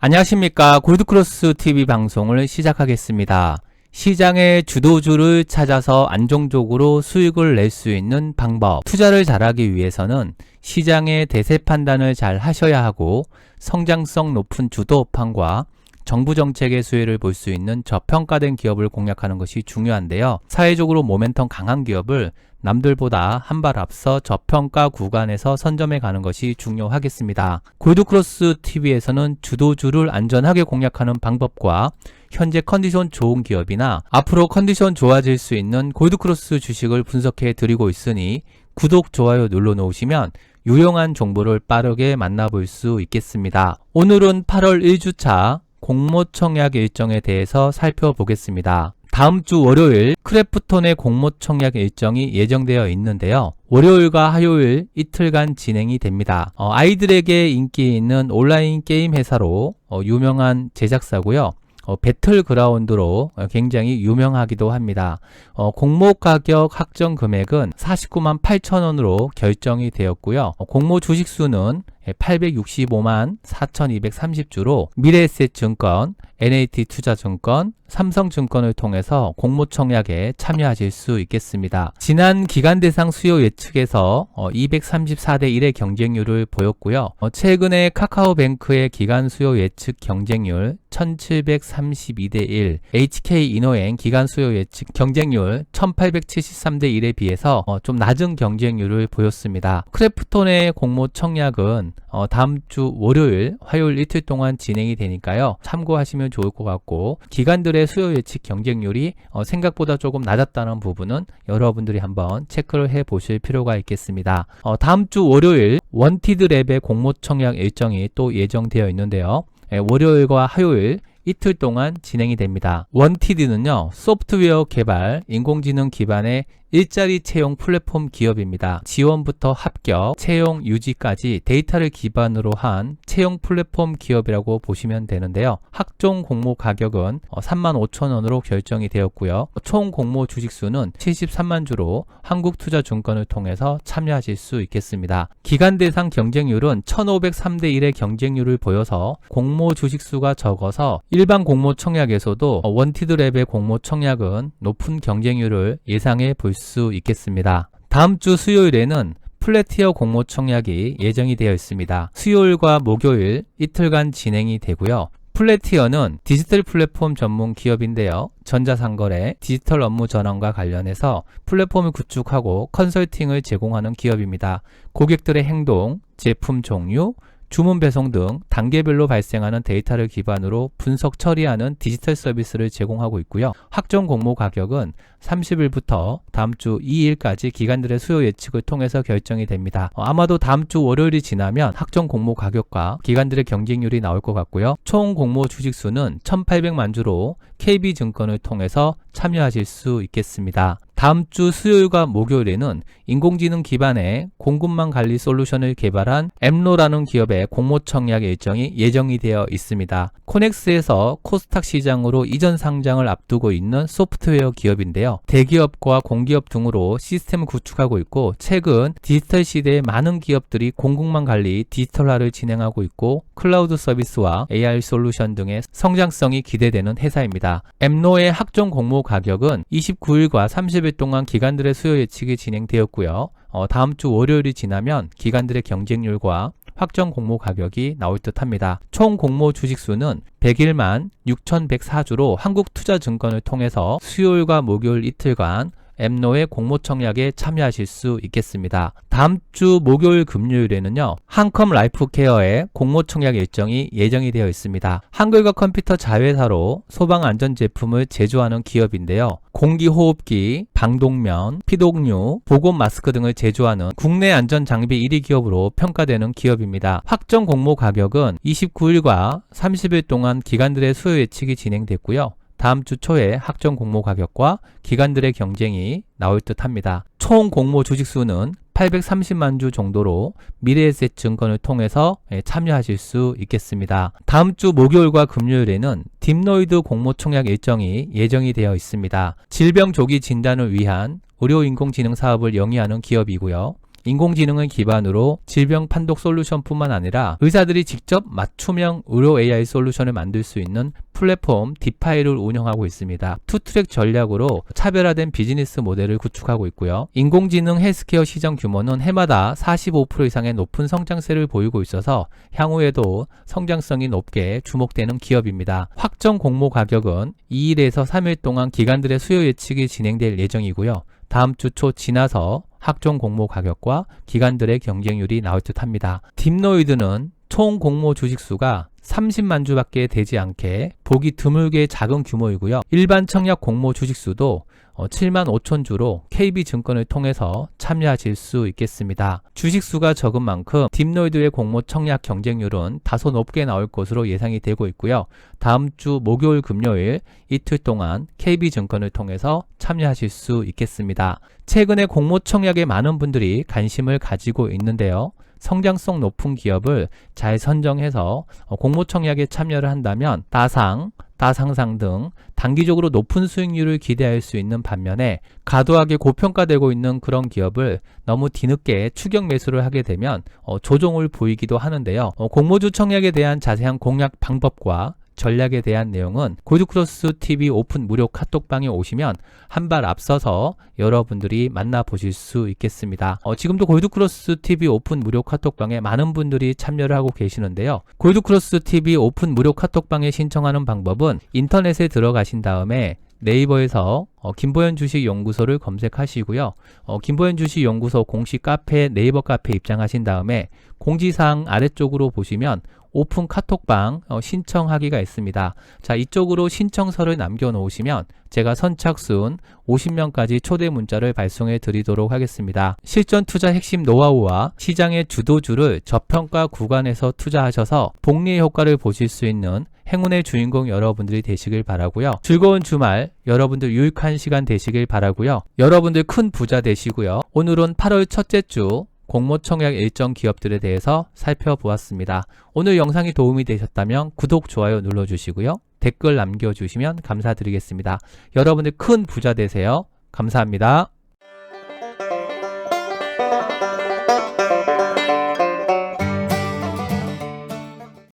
안녕하십니까. 골드크로스 TV 방송을 시작하겠습니다. 시장의 주도주를 찾아서 안정적으로 수익을 낼 수 있는 방법. 투자를 잘하기 위해서는 시장의 대세 판단을 잘 하셔야 하고 성장성 높은 주도 업황과 정부 정책의 수혜를 볼 수 있는 저평가된 기업을 공략하는 것이 중요한데요. 사회적으로 모멘텀 강한 기업을 남들보다 한 발 앞서 저평가 구간에서 선점해 가는 것이 중요하겠습니다. 골드크로스 TV에서는 주도주를 안전하게 공략하는 방법과 현재 컨디션 좋은 기업이나 앞으로 컨디션 좋아질 수 있는 골드크로스 주식을 분석해 드리고 있으니 구독, 좋아요 눌러 놓으시면 유용한 정보를 빠르게 만나볼 수 있겠습니다. 오늘은 8월 1주차 공모청약 일정에 대해서 살펴보겠습니다. 다음 주 월요일 크래프톤의 공모청약 일정이 예정되어 있는데요. 월요일과 화요일 이틀간 진행이 됩니다. 어, 아이들에게 인기 있는 온라인 게임 회사로 어, 유명한 제작사고요. 어, 배틀그라운드로 어, 굉장히 유명하기도 합니다. 어, 공모 가격 확정 금액은 49만 8천 원으로 결정이 되었고요. 어, 공모 주식 수는 865만 4,230주로 미래에셋증권, NAT투자증권, 삼성증권을 통해서 공모청약에 참여하실 수 있겠습니다. 지난 기간 대상 수요 예측에서 234대 1의 경쟁률을 보였고요. 어, 최근에 카카오뱅크의 기간 수요 예측 경쟁률 1732대 1, HK인호행 기간 수요 예측 경쟁률 1873대 1에 비해서 어, 좀 낮은 경쟁률을 보였습니다. 크래프톤의 공모 청약은 어, 다음 주 월요일, 화요일 이틀 동안 진행이 되니까요. 참고하시면 좋을 것 같고 기관들의 수요 예측 경쟁률이 어, 생각보다 조금 낮았다는 부분은 여러분들이 한번 체크를 해 보실 필요가 있겠습니다. 어, 다음 주 월요일 원티드 랩의 공모 청약 일정이 또 예정되어 있는데요. 예, 월요일과 화요일 이틀 동안 진행이 됩니다. 원티드는요, 소프트웨어 개발, 인공지능 기반의 일자리 채용 플랫폼 기업입니다. 지원부터 합격, 채용 유지까지 데이터를 기반으로 한 채용 플랫폼 기업이라고 보시면 되는데요. 학종 공모 가격은 3만 어, 5천 원으로 결정이 되었고요. 총 공모 주식 수는 73만 주로 한국투자증권을 통해서 참여하실 수 있겠습니다. 기간 대상 경쟁률은 1503대 1의 경쟁률을 보여서 공모 주식 수가 적어서 일반 공모 청약에서도 원티드 랩의 공모 청약은 높은 경쟁률을 예상해 볼수 있겠습니다. 다음 주 수요일에는 플래티어 공모 청약이 예정이 되어 있습니다. 수요일과 목요일 이틀간 진행이 되고요. 플래티어는 디지털 플랫폼 전문 기업인데요. 전자상거래, 디지털 업무 전환과 관련해서 플랫폼을 구축하고 컨설팅을 제공하는 기업입니다. 고객들의 행동, 제품 종류, 주문 배송 등 단계별로 발생하는 데이터를 기반으로 분석 처리하는 디지털 서비스를 제공하고 있고요. 확정 공모 가격은 30일부터 다음 주 2일까지 기관들의 수요 예측을 통해서 결정이 됩니다. 어, 아마도 다음 주 월요일이 지나면 확정 공모 가격과 기관들의 경쟁률이 나올 것 같고요. 총 공모 주식 수는 1,800만 주로 KB증권을 통해서 참여하실 수 있겠습니다. 다음 주 수요일과 목요일에는 인공지능 기반의 공급망 관리 솔루션을 개발한 엠로라는 기업의 공모 청약 일정이 예정이 되어 있습니다. 코넥스에서 코스닥 시장으로 이전 상장을 앞두고 있는 소프트웨어 기업인데요. 대기업과 공기업 등으로 시스템을 구축하고 있고 최근 디지털 시대에 많은 기업들이 공급망 관리 디지털화를 진행하고 있고 클라우드 서비스와 AI 솔루션 등의 성장성이 기대되는 회사입니다. 엠로의 학종 공모 가격은 29일과 30일 동안 기관들의 수요 예측이 진행되었고요. 어, 다음 주 월요일이 지나면 기관들의 경쟁률과 확정 공모 가격이 나올 듯 합니다. 총 공모 주식 수는 101만 6,104주로 한국투자증권을 통해서 수요일과 목요일 이틀간 엠노의 공모청약에 참여하실 수 있겠습니다. 다음 주 목요일 금요일에는요. 한컴 라이프케어의 공모청약 일정이 예정이 되어 있습니다. 한글과 컴퓨터 자회사로 소방 안전 제품을 제조하는 기업인데요. 공기호흡기, 방독면, 피독류, 보건 마스크 등을 제조하는 국내 안전 장비 1위 기업으로 평가되는 기업입니다. 확정 공모 가격은 29일과 30일 동안 기관들의 수요 예측이 진행됐고요. 다음 주 초에 학종 공모 가격과 기관들의 경쟁이 나올 듯 합니다. 총 공모 주식 수는 830만 주 정도로 미래에셋 증권을 통해서 예, 참여하실 수 있겠습니다. 다음 주 목요일과 금요일에는 딥노이드 공모 총약 일정이 예정이 되어 있습니다. 질병 조기 진단을 위한 의료 인공지능 사업을 영위하는 기업이고요. 인공지능을 기반으로 질병 판독 솔루션뿐만 아니라 의사들이 직접 맞춤형 의료 AI 솔루션을 만들 수 있는 플랫폼 디파이를 운영하고 있습니다. 투트랙 전략으로 차별화된 비즈니스 모델을 구축하고 있고요. 인공지능 헬스케어 시장 규모는 해마다 45% 이상의 높은 성장세를 보이고 있어서 향후에도 성장성이 높게 주목되는 기업입니다. 확정 공모 가격은 2일에서 3일 동안 기관들의 수요 예측이 진행될 예정이고요. 다음 주 초 지나서 학종 공모 가격과 기관들의 경쟁률이 나올 듯 합니다. 딥노이드는 총 공모 주식수가 30만 주밖에 되지 않게 보기 드물게 작은 규모이고요. 일반 청약 공모 주식수도 어, 7만 5천 주로 KB증권을 통해서 참여하실 수 있겠습니다. 주식수가 적은 만큼 딥노이드의 공모 청약 경쟁률은 다소 높게 나올 것으로 예상이 되고 있고요. 다음 주 목요일 금요일 이틀 동안 KB증권을 통해서 참여하실 수 있겠습니다. 최근에 공모 청약에 많은 분들이 관심을 가지고 있는데요. 성장성 높은 기업을 잘 선정해서 어, 공모 청약에 참여를 한다면 따상, 따상상 등 단기적으로 높은 수익률을 기대할 수 있는 반면에 과도하게 고평가되고 있는 그런 기업을 너무 뒤늦게 추격 매수를 하게 되면 어, 조종을 보이기도 하는데요. 어, 공모주 청약에 대한 자세한 공략 방법과 전략에 대한 내용은 골드크로스 TV 오픈 무료 카톡방에 오시면 한 발 앞서서 여러분들이 만나보실 수 있겠습니다. 어, 지금도 골드크로스 TV 오픈 무료 카톡방에 많은 분들이 참여를 하고 계시는데요. 골드크로스 TV 오픈 무료 카톡방에 신청하는 방법은 인터넷에 들어가신 다음에 네이버에서 어, 김보현 주식 연구소를 검색하시고요. 어, 김보현 주식 연구소 공식 카페 네이버 카페 입장하신 다음에 공지사항 아래쪽으로 보시면 오픈 카톡방 어, 신청하기가 있습니다. 자, 이쪽으로 신청서를 남겨 놓으시면 제가 선착순 50명까지 초대 문자를 발송해 드리도록 하겠습니다. 실전 투자 핵심 노하우와 시장의 주도주를 저평가 구간에서 투자하셔서 복리의 효과를 보실 수 있는 행운의 주인공 여러분들이 되시길 바라고요. 즐거운 주말 여러분들 유익한 시간 되시길 바라고요. 여러분들 큰 부자 되시고요. 오늘은 8월 첫째 주 공모청약 일정 기업들에 대해서 살펴보았습니다. 오늘 영상이 도움이 되셨다면 구독, 좋아요 눌러주시고요. 댓글 남겨주시면 감사드리겠습니다. 여러분들 큰 부자 되세요. 감사합니다.